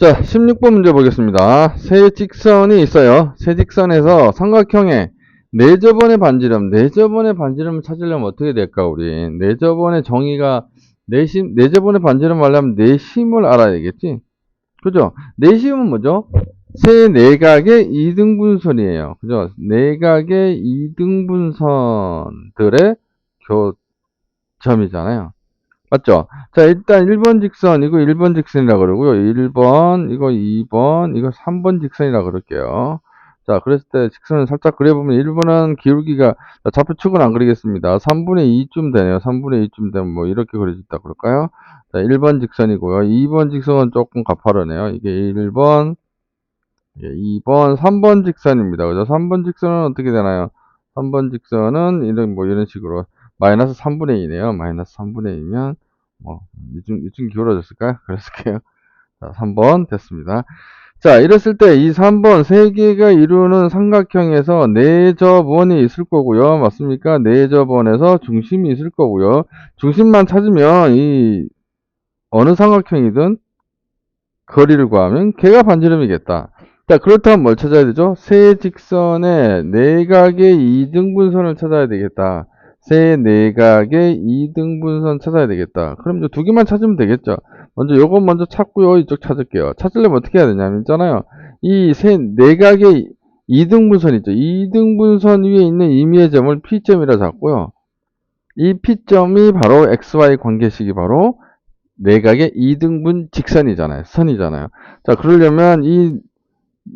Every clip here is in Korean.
자, 16번 문제 보겠습니다. 세 직선이 있어요. 세 직선에서 삼각형의 네저번의 반지름, 네저번의 반지름을 찾으려면 어떻게 될까, 우리? 네저번의 정의가, 내심, 네저번의 반지름 하려면 내심을 알아야 되겠지? 그죠? 내심은 뭐죠? 세 내각의 이등분선이에요. 그죠? 내각의 이등분선들의 교점이잖아요. 맞죠? 자, 일단 1번 직선, 이거 1번 직선이라 그러고요. 1번, 이거 2번, 이거 3번 직선이라 그럴게요. 자, 그랬을 때 직선을 살짝 그려보면 1번은 기울기가, 자, 좌표축은 안 그리겠습니다. 3분의 2쯤 되네요. 3분의 2쯤 되면 뭐 이렇게 그려졌다 그럴까요? 자, 1번 직선이고요. 2번 직선은 조금 가파르네요. 이게 1번, 2번, 3번 직선입니다. 그죠? 3번 직선은 어떻게 되나요? 3번 직선은 이런, 뭐 이런 식으로 마이너스 3분의 2네요. 마이너스 3분의 2면 뭐 이쯤, 이쯤 기울어졌을까요? 그랬을게요. 자, 3번 됐습니다. 자, 이랬을 때 이 3번 세 개가 이루는 삼각형에서 네저번이 있을 거고요. 맞습니까? 네저번에서 중심이 있을 거고요. 중심만 찾으면 이 어느 삼각형이든 거리를 구하면 걔가 반지름이겠다. 자, 그렇다면 뭘 찾아야 되죠? 세 직선의 내각의 이등분선을 찾아야 되겠다. 세 내각의 이등분선 찾아야 되겠다. 그럼 이제 두 개만 찾으면 되겠죠. 먼저 요거 먼저 찾고요. 이쪽 찾을게요. 찾으려면 어떻게 해야 되냐면 있잖아요. 이 세 내각의 이등분선 있죠. 이등분선 위에 있는 임의의 점을 P점이라 잡고요. 이 P점이 바로 XY 관계식이 바로 내각의 이등분 직선이잖아요. 선이잖아요. 자, 그러려면 이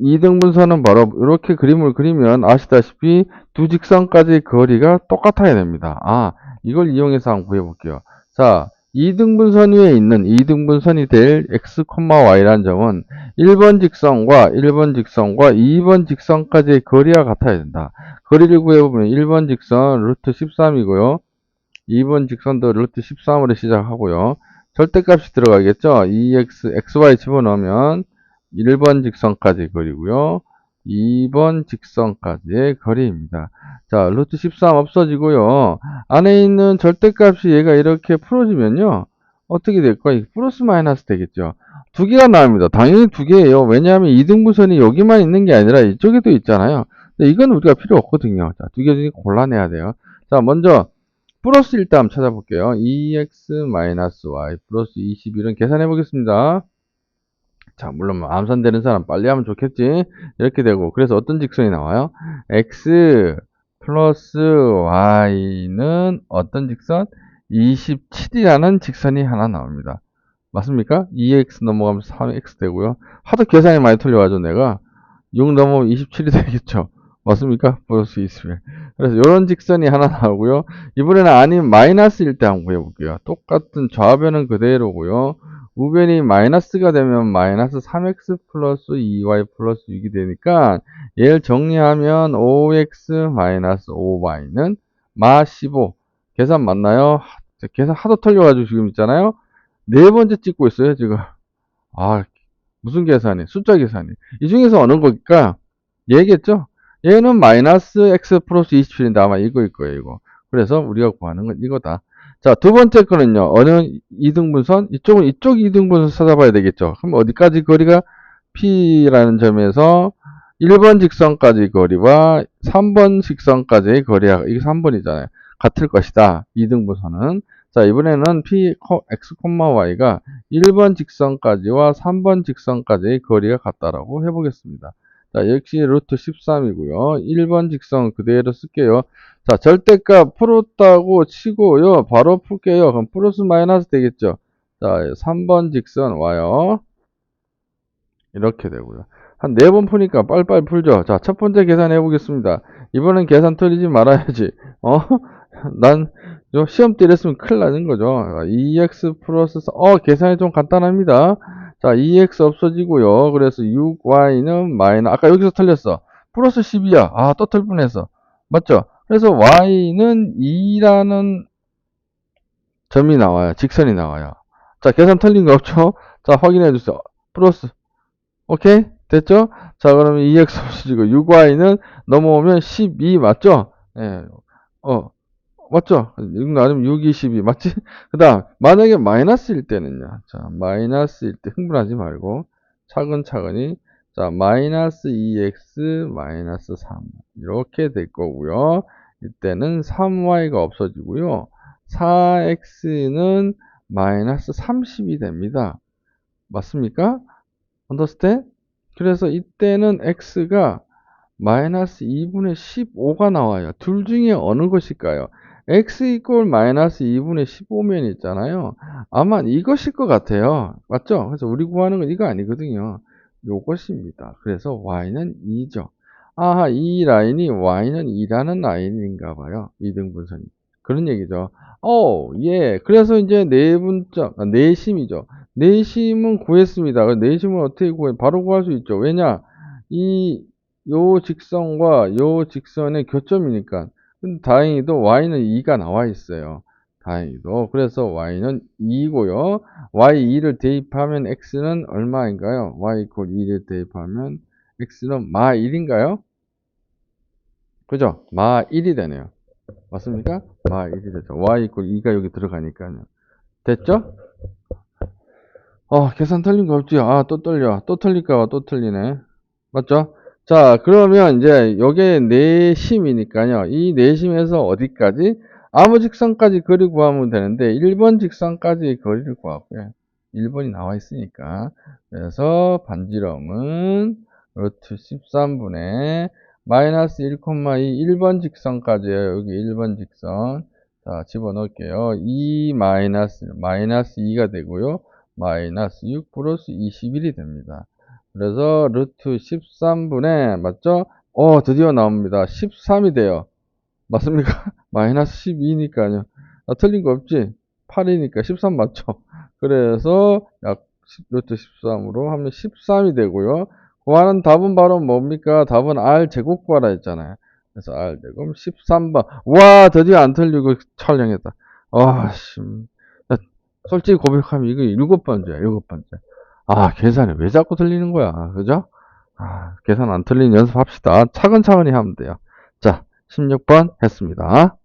이등분선은 바로 이렇게 그림을 그리면 아시다시피 두 직선까지의 거리가 똑같아야 됩니다. 아, 이걸 이용해서 한번 구해볼게요. 자, 이등분선 위에 있는 이등분선이 될 x, y라는 점은 1번 직선과 1번 직선과 2번 직선까지의 거리가 같아야 된다. 거리를 구해보면 1번 직선 루트 13이고요. 2번 직선도 루트 13으로 시작하고요. 절대값이 들어가겠죠. 2x, xy 집어넣으면 1번 직선까지 거리고요. 2번 직선까지의 거리입니다. 자, 루트 13 없어지고요. 안에 있는 절대값이 얘가 이렇게 풀어지면요. 어떻게 될까요? 플러스 마이너스 되겠죠. 두 개가 나옵니다. 당연히 두 개예요. 왜냐하면 이등분선이 여기만 있는 게 아니라 이쪽에도 있잖아요. 근데 이건 우리가 필요 없거든요. 자, 두 개 중에 골라내야 돼요. 자, 먼저 플러스 일단 찾아볼게요. 2x-y 플러스 21은 계산해 보겠습니다. 자, 물론 뭐 암산되는 사람 빨리 하면 좋겠지. 이렇게 되고 그래서 어떤 직선이 나와요? x 플러스 y는 어떤 직선? 27이라는 직선이 하나 나옵니다. 맞습니까? 2x 넘어가면서 3x 되고요. 하도 계산이 많이 틀려가지고 내가 6 넘어가면 27이 되겠죠. 맞습니까? 플러스 21. 그래서 이런 직선이 하나 나오고요. 이번에는 아닌 마이너스일 때 한번 구해볼게요. 똑같은 좌변은 그대로고요. 우변이 마이너스가 되면 마이너스 3x 플러스 2y 플러스 6이 되니까 얘를 정리하면 5x 마이너스 5y는 마 15. 계산 맞나요? 계산 하도 털려가지고 지금 있잖아요. 네 번째 찍고 있어요, 지금. 아, 무슨 계산이? 숫자 계산이. 이 중에서 어느 거니까 얘겠죠? 얘는 마이너스 x 플러스 27인데 아마 이거일 거예요, 이거. 그래서 우리가 구하는 건 이거다. 자, 두 번째 거는요. 어느 이등분선? 이쪽은 이쪽 이등분선 찾아봐야 되겠죠. 그럼 어디까지 거리가 P라는 점에서 1번 직선까지 거리와 3번 직선까지의 거리가 이게 3번이잖아요. 같을 것이다. 이등분선은. 자, 이번에는 P, X, Y가 1번 직선까지와 3번 직선까지의 거리가 같다라고 해보겠습니다. 자, 역시 루트 13이고요. 1번 직선 그대로 쓸게요. 자, 절대값 풀었다고 치고요. 바로 풀게요. 그럼 플러스 마이너스 되겠죠. 자, 3번 직선 와요. 이렇게 되고요. 한 네 번 푸니까 빨리빨리 풀죠. 자, 첫 번째 계산해 보겠습니다. 이번엔 계산 틀리지 말아야지. 어? 난 시험 때 이랬으면 큰일 나는 거죠. 2x 플러스 4. 어, 계산이 좀 간단합니다. 자, 2x 없어지고요. 그래서 6y는 마이너 아까 여기서 틀렸어. 플러스 10이야. 아, 또 틀 뻔했어. 맞죠? 그래서 y는 2라는 점이 나와요. 직선이 나와요. 자, 계산 틀린 거 없죠? 자, 확인해 주세요. 플러스. 오케이? 됐죠? 자, 그러면 2x 없어지고 6y는 넘어오면 12 맞죠? 예. 어. 맞죠? 6 나누면 6, 2, 12 맞지? 그 다음 만약에 마이너스일 때는요. 자, 마이너스일 때 흥분하지 말고 차근차근히 자 마이너스 2x 마이너스 3 이렇게 될 거고요. 이때는 3y가 없어지고요. 4x는 마이너스 30이 됩니다. 맞습니까? understand? 그래서 이때는 x가 마이너스 2분의 15가 나와요. 둘 중에 어느 것일까요? X 이꼴 마이너스 2분의 15면 있잖아요. 아마 이것일 것 같아요. 맞죠? 그래서 우리 구하는 건 이거 아니거든요. 요것입니다. 그래서 y는 2죠. 아하, 이 라인이 y는 2라는 라인인가 봐요. 2등분선이. 그런 얘기죠. 어, 예. 그래서 이제 내분점, 아, 내심이죠. 내심은 구했습니다. 그 내심은 어떻게 구해? 바로 구할 수 있죠. 왜냐? 이, 요 직선과 요 직선의 교점이니까. 근데 다행히도 y는 2가 나와 있어요. 다행히도. 그래서 y는 2고요. y2를 대입하면 x는 얼마인가요? y 2를 대입하면 x는 마 1인가요? 그죠? 마 1이 되네요. 맞습니까? 마 1이 되죠. y 2가 여기 들어가니까요. 됐죠? 어, 계산 틀린 거 없지? 아, 또 떨려. 또 틀릴까봐 또 틀리네. 맞죠? 자, 그러면 이제 요게 내심이니까요. 이 내심에서 어디까지? 아무 직선까지 거리 구하면 되는데 1번 직선까지 거리를 구하고요. 1번이 나와 있으니까. 그래서 반지름은 루트 13분의 마이너스 1,2 1번 직선까지예요. 여기 1번 직선. 자, 집어넣을게요. 2 마이너스 마이너스 2가 되고요. 마이너스 6 플러스 21이 됩니다. 그래서 루트 13분의 맞죠? 어 드디어 나옵니다. 13이 돼요. 맞습니까? 마이너스 12니까요. 아, 틀린 거 없지? 8이니까 13 맞죠? 그래서 약 10, 루트 13으로 하면 13이 되고요. 구하는 답은 바로 뭡니까? 답은 R 제곱 구하라 했잖아요. 그래서 R 제곱 13번. 와 드디어 안 틀리고 촬영했다. 아 씨. 솔직히 고백하면 이거 일곱 번째야, 일곱 번째. 아, 계산이 왜 자꾸 틀리는 거야. 그죠? 아, 계산 안 틀리는 연습합시다. 차근차근히 하면 돼요. 자, 16번 했습니다.